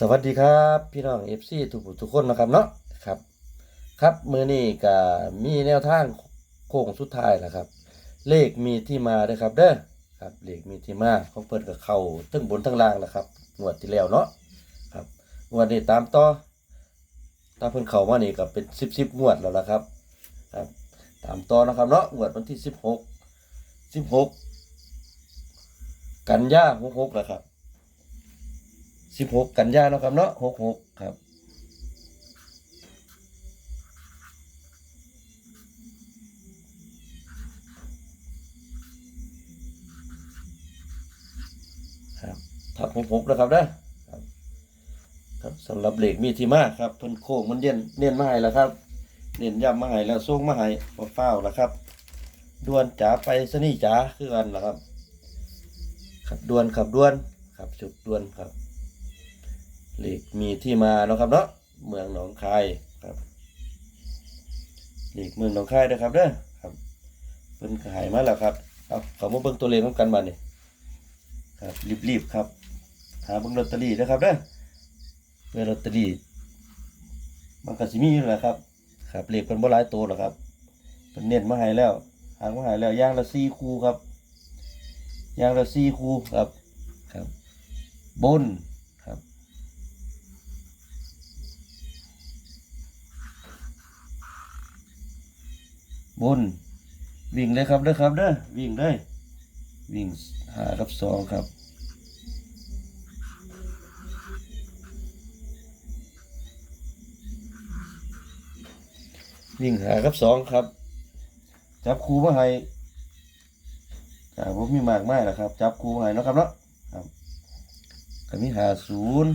สวัสดีครับ พี่น้อง FC ทุกผู้ทุกคนนะครับเนาะครับครับมือนี้ก็มีแนวทางโค้งสุดท้ายแล้วครับ เลขมีที่มาด้อครับเด้อครับเลขมีที่มาเของเปิดกับเขาทั้งบนทั้งล่างแล้วครับงวดที่แล้วเนาะครับงวดนี้ตามต่อตามเพิ่นเขามานี่ก็เป็น10 10งวดแล้วล่ะครับครับตามต่อนะครับเนาะงวดวันที่16 16กันยา66แล้วครับ สิบหกกันยาเนาะครับเนาะหกหกครับครับทับหกหกนะครับนะครับสำหรับเหล็กมีที่มากครับเพิ่นโค้งมันเย็นเนียนมาให้แล้วครับ เนียนย้ำมาให้แล้วส่งมาให้มาเฝ้าแล้วครับด่วนจ๋าไปสนี่จ๋าคือกันนะครับครับด่วนครับด่วนครับจุดด่วนครับ เหล็กมีที่มาเนาะครับเนาะเมืองหนองคายครับเหล็กเมืองหนองคายนะครับเด้อครับเพิ่นขายมาแล้วครับเอาเขามาเบิ่งตัวเลขของกันมาเนี่ยครับรีบๆครับหาเบิ่งลอตเตอรี่นะครับเด้อเพื่อลอตเตอรี่มันก็สิมีอยู่แหละครับครับเลขเพิ่นบ่หลายตัวหรอกครับเพิ่นเน้นมาให้แล้วหางมาให้แล้วย่างละ4คู่ครับย่างละ4คู่ครับครับ บน บน วิ่งเลยครับเด้อครับเด้อวิ่งเลยวิ่งหากับสองครับวิ่งหากับสองครับ จับครูมาให้อ่าผมมีมากมายนะครับ จับครูมาให้นะครับเนาะครับก็มีหาศูนย์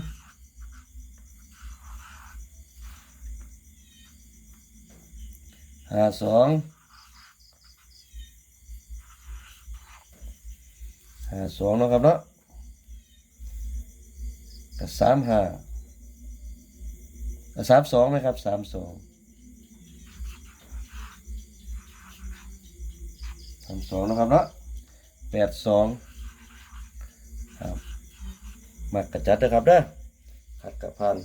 หาสองหาสองนะครับเนาะกับสามห้ากับสามสองนะครับสามสองสามสองนะครับเนาะแปดสองครับมักกระจัดนะครับเด้อขัดกับพัน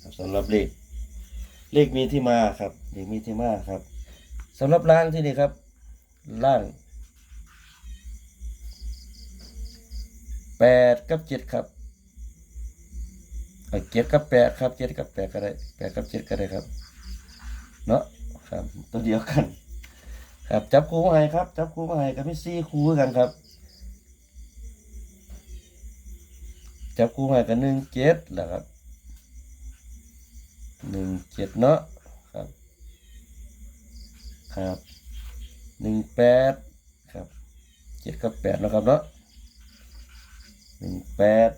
ครับสำหรับเลข เลขมีที่มาครับเลขมีที่มาครับสำหรับล่างที่นี่ครับ ล่างแปดกับเจ็ดครับเจ็ดกับแปดครับเจ็ดกับแปดก็ได้แปดกับเจ็ดก็ได้ครับ เนาะครับ ตัวเดียวกัน ครับ จับคู่มาให้ครับ จับคู่มาให้กับพี่ซี่คู่กันครับ จับคู่มาให้กันหนึ่งเจ็ดแหละครับ หนึ่งเจ็ดเนาะครับครับหนึ่งแปดครับเจ็ดกับแปดนะครับเนาะหนึ่งแปด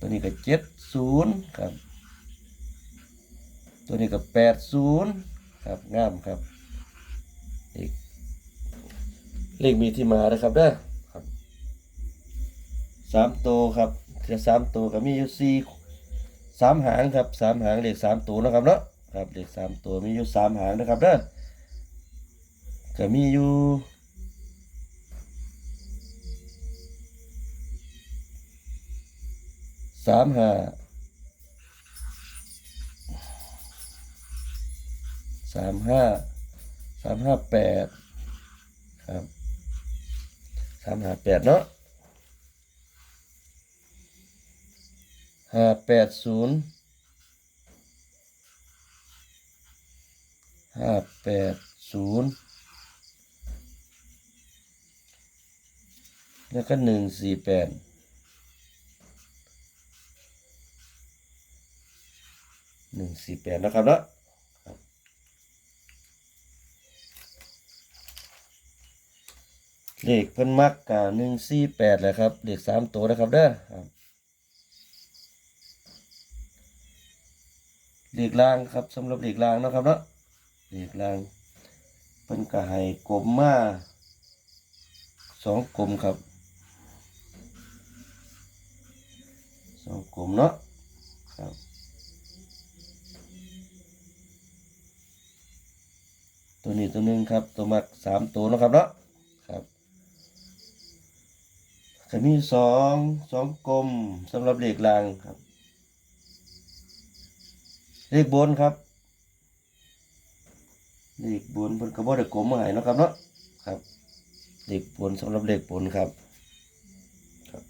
ตัวนี้ก็เจ็ดศูนย์ครับ ตัวนี้ก็แปดศูนย์ครับงามครับเลขเลขมีที่มานะครับเด้อครับสามตัวครับจะสามตัวก็มีอยู่สี่ สามหางครับสามหางเลขสามตัวนะครับเนาะครับเลขสามตัวมีอยู่สามหางนะครับเด้อก็มีอยู่สามห้าสามห้าสามห้าแปดครับสามห้าแปดเนาะ ห้าแปดศูนย์ห้าแปดศูนย์แล้วก็หนึ่งสี่แปดหนึ่งสี่แปดนะครับเนาะครับเลขเพิ่นมักกะหนึ่งสี่แปดเลยครับเลขสามตัวนะครับเด้อครับ เหล็กรางครับสำหรับเหล็กรางนะครับเนาะเหล็กรางเพิ่นก็ให้กลมมาสองกลมครับสองกลมเนาะครับตัวนี้ตัวหนึงครับตัวมักสามตัวนะครับเนาะครับจะมีสองสองกลมสำหรับเหลขรางครับ เลขบนครับ เลขบนเพิ่นก็บ่ได้กลมมาให้นะครับเนาะครับ เลขบนสำหรับเลขบนครับครับ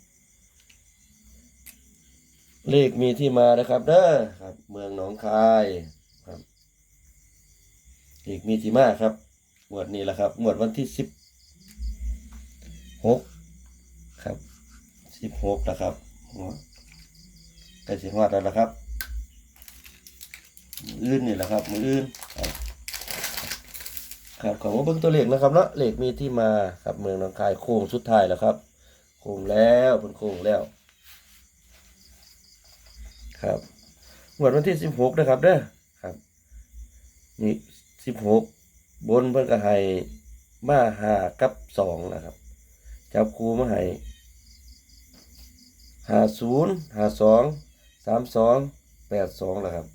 เลขมีที่มานะครับเด้อครับ เมืองหนองคายครับ เลขมีที่มาครับงวดนี้แหละครับงวดวันที่สิบหกครับสิบหกนะครับใกล้สิฮอดแล้วนะครับ อื่นนี่แหละครับ มืออื่นครับของมาเบิ่งตัวเลขนะครับเนาะเลขมีที่มาครับเมืองนองคายโค้งสุดท้ายแล้วครับ โค้งแล้วเป็นโค้งแล้ว ครับงวดวันที่สิบหกนะครับเด้อครับ นี่สิบหกบนเพิ่นก็ให้มาหากับสองนะครับ จับคูมาให้หาศูนย์หาสองสามสองแปดสองนะครับ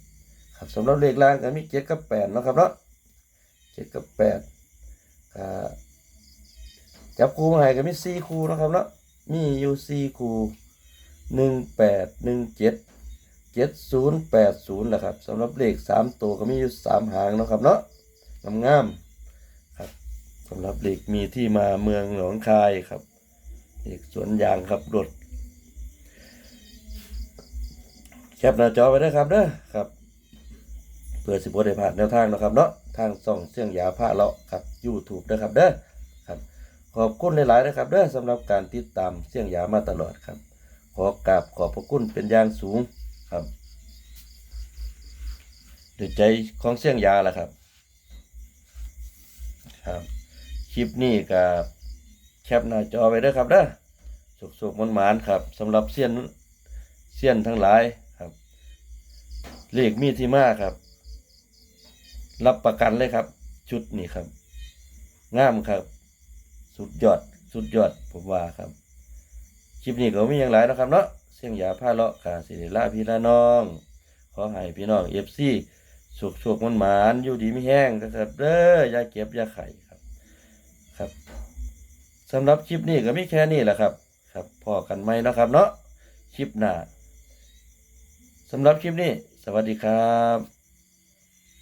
ครับสำหรับเลขล่างก็มีเจ็ดกับแปดนะครับเนาะเจ็ดกับแปดจับคูมาให้ก็มีสี่คูเนะครับเนาะมีอยู่สี่คูหนึ่งแปดหนึ่งเจ็ดเจ็ดศูนย์แปดศูนย์แหละครับสำหรับเลขสามตัวก็มีอยู่สามหางนะครับเนาะงามๆครับสำหรับเลขมีที่มาเมืองหนองคายครับเลขสวนยางครับรถแคปหน้าจอไว้ด้ครับเด้อครับ พื่อสิบวได้ผ่านแนวทางนะครับเนาะทางส่องเสียงยาผ้าเลาะครับ YouTube เด้อครับเด้อครับขอบคุณหลายๆนะครับเด้อสำหรับการติดตามเสียงยามาตลอดครับ ขอกราบขอบพระคุณเป็นอย่างสูงครับด้วยใจของเสียงยาแหละครับครับคลิปนี้กับแคปหน้าจอไว้เด้อครับเด้อสุกๆมันหมานครับสำหรับเสี้ยนเสี้ยนทั้งหลายครับเลขมีที่มาครับ รับประกันเลยครับ ชุดนี้ครับงามครับ สุดยอดสุดยอดผมว่าครับคลิปนี้ก็มีอย่างไรนะครับเนาะเสียงยาผ้าเลาะกาสิริล่าพี่ละน้อง ขอให้พี่น้องเอฟซีสุขสุขมันหมานอยู่ดีไม่แห้งนะครับเด้อยาเก็บยาไข่ครับครับสำหรับคลิปนี้ก็มีแค่นี้แหละครับ ครับพอกันไหมนะครับเนาะคลิปหน้าสำหรับคลิปนี้ สวัสดีครับ